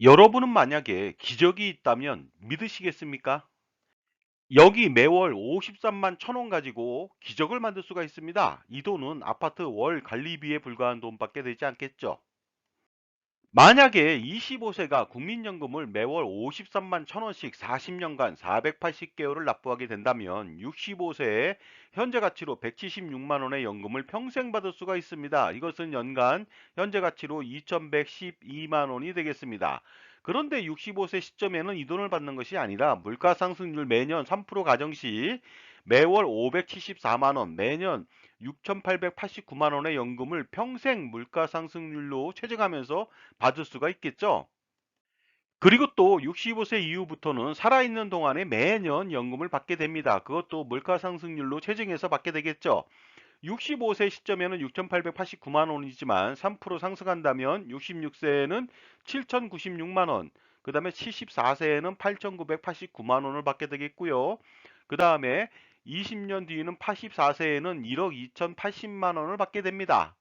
여러분은 만약에 기적이 있다면 믿으시겠습니까? 여기 매월 53만 천원 가지고 기적을 만들 수가 있습니다. 이 돈은 아파트 월 관리비에 불과한 돈밖에 되지 않겠죠. 만약에 25세가 국민연금을 매월 53만 천원씩 40년간 480개월을 납부하게 된다면 65세에 현재 가치로 176만 원의 연금을 평생 받을 수가 있습니다. 이것은 연간 현재 가치로 2112만 원이 되겠습니다. 그런데 65세 시점에는 이 돈을 받는 것이 아니라 물가 상승률 매년 3% 가정 시 매월 574만 원, 매년 6,889만 원의 연금을 평생 물가 상승률로 최저하면서 받을 수가 있겠죠. 그리고 또 65세 이후부터는 살아있는 동안에 매년 연금을 받게 됩니다. 그것도 물가 상승률로 최정해서 받게 되겠죠. 65세 시점에는 6,889만 원이지만 3% 상승한다면 66세에는 7,096만 원, 그 다음에 74세에는 8,989만 원을 받게 되겠고요. 그 다음에 20년 뒤에는 84세에는 1억 2,080만 원을 받게 됩니다.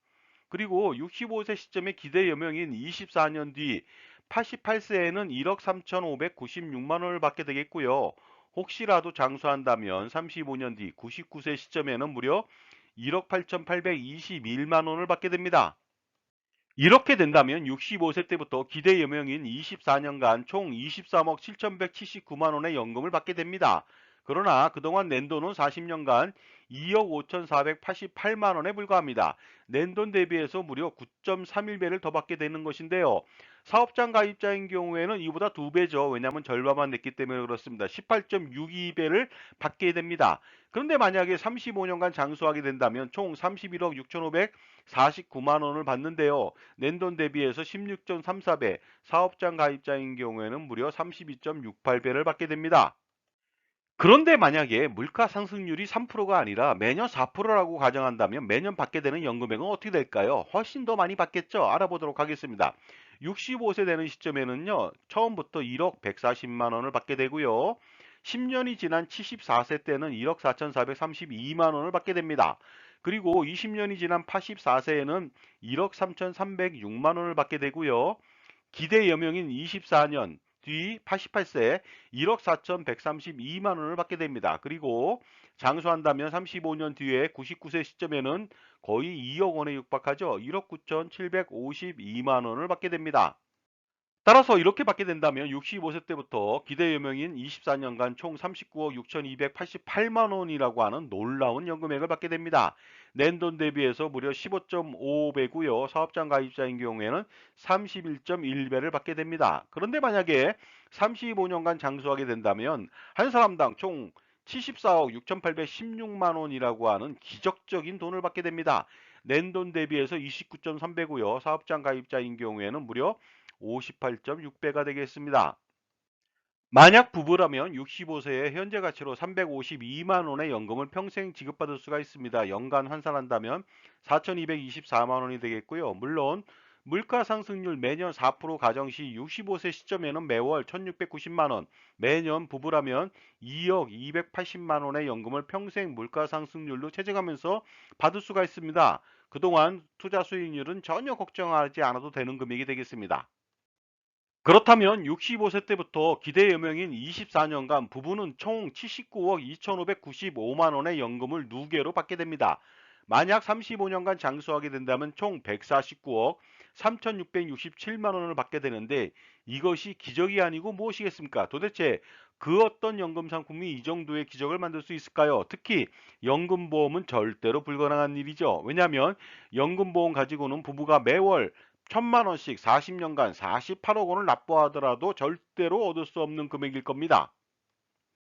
그리고 65세 시점의 기대 여명인 24년 뒤 88세에는 1억 3,596만 원을 받게 되겠고요. 혹시라도 장수한다면 35년 뒤 99세 시점에는 무려 1억 8,821만 원을 받게 됩니다. 이렇게 된다면 65세 때부터 기대 여명인 24년간 총 23억 7,179만 원의 연금을 받게 됩니다. 그러나 그동안 낸 돈은 40년간 2억 5,488만 원에 불과합니다. 낸돈 대비해서 무려 9.31배를 더 받게 되는 것인데요. 사업장 가입자인 경우에는 이보다 2배죠. 왜냐하면 절반만 냈기 때문에 그렇습니다. 18.62배를 받게 됩니다. 그런데 만약에 35년간 장수하게 된다면 총 31억 6,549만 원을 받는데요. 낸돈 대비해서 16.34배, 사업장 가입자인 경우에는 무려 32.68배를 받게 됩니다. 그런데 만약에 물가 상승률이 3%가 아니라 매년 4%라고 가정한다면 매년 받게 되는 연금액은 어떻게 될까요? 훨씬 더 많이 받겠죠? 알아보도록 하겠습니다. 65세 되는 시점에는요, 처음부터 1억 140만 원을 받게 되고요. 10년이 지난 74세 때는 1억 4,432만 원을 받게 됩니다. 그리고 20년이 지난 84세에는 1억 3,306만 원을 받게 되고요. 기대 여명인 24년 뒤 88세 1억 4,132만 원을 받게 됩니다. 그리고 장수한다면 35년 뒤에 99세 시점에는 거의 2억 원에 육박하죠. 1억 9,752만 원을 받게 됩니다. 따라서 이렇게 받게 된다면 65세 때부터 기대 여명인 24년간 총 39억 6,288만 원이라고 하는 놀라운 연금액을 받게 됩니다. 낸돈 대비해서 무려 15.5배고요. 사업장 가입자인 경우에는 31.1배를 받게 됩니다. 그런데 만약에 35년간 장수하게 된다면 한 사람당 총 74억 6,816만 원이라고 하는 기적적인 돈을 받게 됩니다. 낸 돈 대비해서 29.3배고요. 사업장 가입자인 경우에는 무려 58.6배가 되겠습니다. 만약 부부라면 65세에 현재 가치로 352만 원의 연금을 평생 지급받을 수가 있습니다. 연간 환산한다면 4,224만 원이 되겠고요. 물론 물가 상승률 매년 4% 가정 시 65세 시점에는 매월 1,690만 원, 매년 부부라면 2억 280만 원의 연금을 평생 물가 상승률로 채증하면서 받을 수가 있습니다. 그동안 투자 수익률은 전혀 걱정하지 않아도 되는 금액이 되겠습니다. 그렇다면 65세 때부터 기대 여명인 24년간 부부는 총 79억 2,595만 원의 연금을 누계로 받게 됩니다. 만약 35년간 장수하게 된다면 총 149억 3,667만 원을 받게 되는데 이것이 기적이 아니고 무엇이겠습니까? 도대체 그 어떤 연금 상품이 이 정도의 기적을 만들 수 있을까요? 특히 연금보험은 절대로 불가능한 일이죠. 왜냐하면 연금보험 가지고는 부부가 매월 천만 원씩 40년간 48억 원을 납부하더라도 절대로 얻을 수 없는 금액일 겁니다.